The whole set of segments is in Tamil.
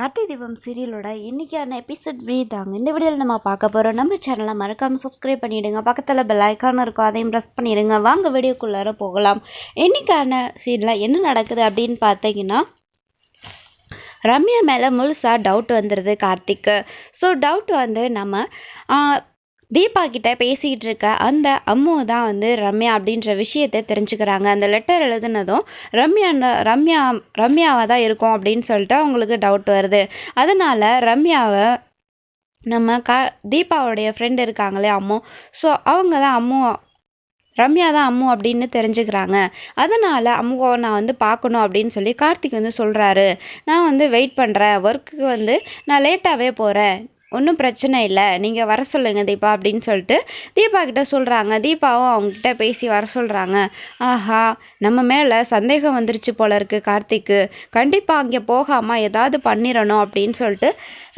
கார்த்திகை தீபம் சீரியலோட இன்றைக்கான எபிசோட் வீ தாங்க. இந்த வீடியோவில் நம்ம பார்க்க போகிறோம் நம்ம சேனலை மறக்காமல் சப்ஸ்கிரைப் பண்ணிவிடுங்க பக்கத்தில் பெல் ஐக்கான் இருக்கும். அதையும் ப்ரெஸ் பண்ணிடுங்க. வாங்க வீடியோக்குள்ளார போகலாம். இன்றைக்கான சீனில் என்ன நடக்குது அப்படின்னு பார்த்தீங்கன்னா ரம்யா மேலே முழுசாக டவுட் வந்துடுது கார்த்திக்கு. ஸோ டவுட் வந்து நம்ம தீபா கிட்ட பேசிக்கிட்டு இருக்க அந்த அம்மு தான் வந்து ரம்யா அப்படின்ற விஷயத்தை தெரிஞ்சுக்கிறாங்க. அந்த லெட்டர் எழுதுனதும் ரம்யா ரம்யா ரம்யாவாக தான் இருக்கும் அப்படின்னு சொல்லிட்டு அவங்களுக்கு டவுட் வருது. அதனால் ரம்யாவை நம்ம க தீபாவுடைய ஃப்ரெண்ட் இருக்காங்களே அம்மு. ஸோ அவங்க தான் அம்மு ரம்யா தான் அம்மு அப்படின்னு தெரிஞ்சுக்கிறாங்க. அதனால் அம்முவை நான் வந்து பார்க்கணும் அப்படின்னு சொல்லி கார்த்திக் வந்து சொல்கிறாரு நான் வந்து வெயிட் பண்ணுறேன் ஒர்க்குக்கு வந்து நான் லேட்டாகவே போகிறேன் ஒன்றும் பிரச்சனை இல்லை. நீங்கள் வர சொல்லுங்கள் தீபா அப்படின்னு சொல்லிட்டு தீபா கிட்ட சொல்கிறாங்க தீபாவும் அவங்ககிட்ட பேசி வர சொல்கிறாங்க ஆஹா நம்ம மேலே சந்தேகம் வந்துருச்சு போல இருக்குது கார்த்திக்கு. கண்டிப்பாக அங்கே போகாமல் ஏதாவது பண்ணிடணும் அப்படின்னு சொல்லிட்டு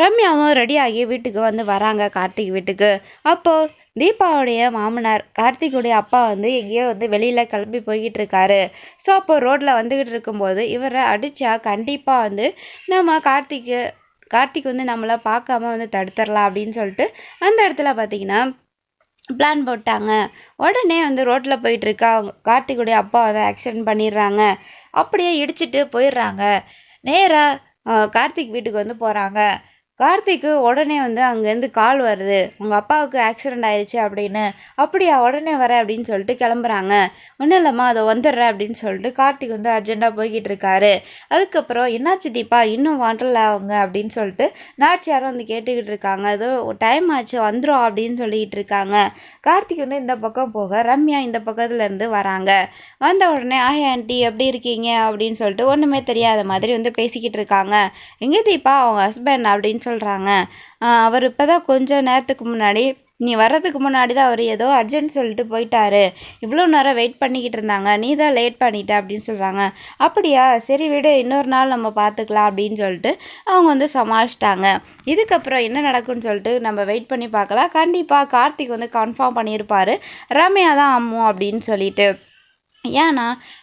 ரம்யாவும் ரெடியாகி வீட்டுக்கு வந்து வராங்க கார்த்திக் வீட்டுக்கு. அப்போது தீபாவுடைய மாமனார் கார்த்திக்குடைய அப்பா வந்து எங்கேயோ வந்து வெளியில் கிளம்பி போய்கிட்டு இருக்காரு. ஸோ அப்போ ரோட்டில் வந்துக்கிட்டு இருக்கும்போது இவரை அடித்தா கண்டிப்பாக வந்து நம்ம கார்த்திக்கு கார்த்திக் வந்து நம்மளை பார்க்காம வந்து தடுத்துடலாம் அப்படின்னு சொல்லிட்டு அந்த இடத்துல பார்த்தீங்கன்னா பிளான் போட்டாங்க. உடனே வந்து ரோட்டில் போயிட்டுருக்கா அவங்க அப்பா வந்து ஆக்சிடென்ட் பண்ணிடுறாங்க. அப்படியே இடிச்சிட்டு போயிடுறாங்க. நேராக கார்த்திக் வீட்டுக்கு வந்து போகிறாங்க கார்த்திக்கு உடனே வந்து அங்கேருந்து கால் வருது. உங்கள் அப்பாவுக்கு ஆக்சிடெண்ட் ஆயிடுச்சு அப்படின்னு. அப்படியா உடனே வரேன் அப்படின்னு சொல்லிட்டு கிளம்புறாங்க. ஒன்றும் இல்லைம்மா அதை வந்துடுறேன் அப்படின்னு சொல்லிட்டு கார்த்திக் வந்து அர்ஜெண்ட்டாக போய்கிட்டு இருக்காரு. அதுக்கப்புறம் என்னாச்சு தீபா? இன்னும் வரல அவங்க? அப்படின்னு சொல்லிட்டு நாச்சியாரும் வந்து கேட்டுக்கிட்டு இருக்காங்க. ஏதோ டைம் ஆச்சு வந்துடும் அப்படின்னு சொல்லிக்கிட்டு இருக்காங்க. கார்த்திக் வந்து இந்த பக்கம் போக ரம்யா இந்த பக்கத்துலேருந்து வராங்க. வந்த உடனே ஆய் ஆண்டி எப்படி இருக்கீங்க? அப்படின்னு சொல்லிட்டு ஒன்றுமே தெரியாத மாதிரி வந்து பேசிக்கிட்டு இருக்காங்க. எங்கே தீபா? அவங்க ஹஸ்பண்ட் அப்படின்னு சொல்லி சொல்கிறாங்க அவர் இப்போ தான் கொஞ்சம் நேரத்துக்கு முன்னாடி நீ வர்றதுக்கு முன்னாடி தான் அவர் ஏதோ அர்ஜென்ட் சொல்லிட்டு போயிட்டாரு. இவ்வளோ நேரம் வெயிட் பண்ணிக்கிட்டு இருந்தாங்க. நீ தான் லேட் பண்ணிட்ட அப்படின்னு சொல்கிறாங்க அப்படியா? சரி விடு இன்னொரு நாள் நம்ம பார்த்துக்கலாம் அப்படின்னு சொல்லிட்டு அவங்க வந்து சமாளிச்சிட்டாங்க. இதுக்கப்புறம் என்ன நடக்கும்னு சொல்லிட்டு நம்ம வெயிட் பண்ணி பார்க்கலாம். கண்டிப்பாக கார்த்திக் வந்து கன்ஃபார்ம் பண்ணியிருப்பாரு. ரம்யா தான் அம்மு அப்படின்னு சொல்லிட்டு. ஏன்னா